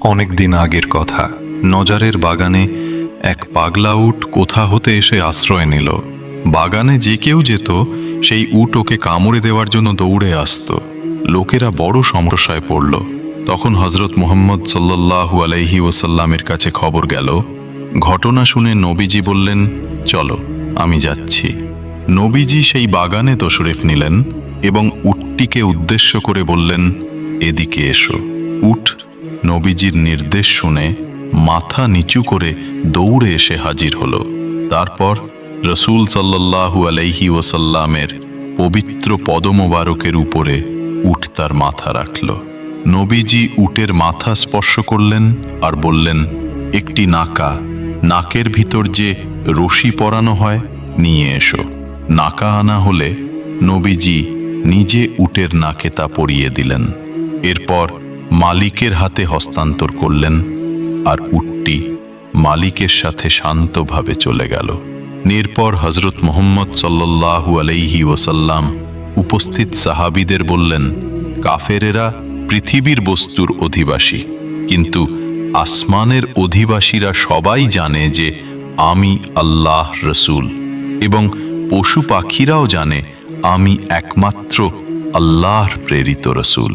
অনেক দিন আগের কথা, নজারের বাগানে এক পাগলা উট কোথা হতে এসে আশ্রয় নিল। বাগানে যে কেউ যেত, সেই উট ওকে কামড়ে দেওয়ার জন্য দৌড়ে আসতো। লোকেরা বড় সমস্যায় পড়ল। তখন হজরত মোহাম্মদ সাল্লাল্লাহু আলাইহি ওসাল্লামের কাছে খবর গেল, ঘটনা শুনে নবীজি বললেন, চলো, আমি যাচ্ছি। নবীজি সেই বাগানে তশরিফ নিলেন এবং উটটিকে উদ্দেশ্য করে বললেন, এদিকে এসো। উট নবীজির নির্দেশ শুনে মাথা নিচু করে দৌড়ে এসে হাজির হল। তারপর রসুল সাল্লাল্লাহু আলাইহি ওসাল্লামের পবিত্র পদমোবারকের উপরে উট তার মাথা রাখল। নবীজি উটের মাথা স্পর্শ করলেন আর বললেন, একটি নাকা, নাকের ভিতর যে রশি পরানো হয়, নিয়ে এসো। নাকা আনা হলে নবীজি নিজে উটের নাকে তা পরিয়ে দিলেন। এরপর মালিকের হাতে হস্তান্তর করলেন আর উটটি মালিকের সাথে শান্তভাবে চলে গেল। এরপর হজরত মোহাম্মদ সাল্লাল্লাহু আলাইহি ওসাল্লাম উপস্থিত সাহাবিদের বললেন, কাফেরেরা পৃথিবীর বস্তুর অধিবাসী। কিন্তু আসমানের অধিবাসীরা সবাই জানে যে আমি আল্লাহ রসুল এবং পশু পাখিরাও জানে আমি একমাত্র আল্লাহর প্রেরিত রসুল।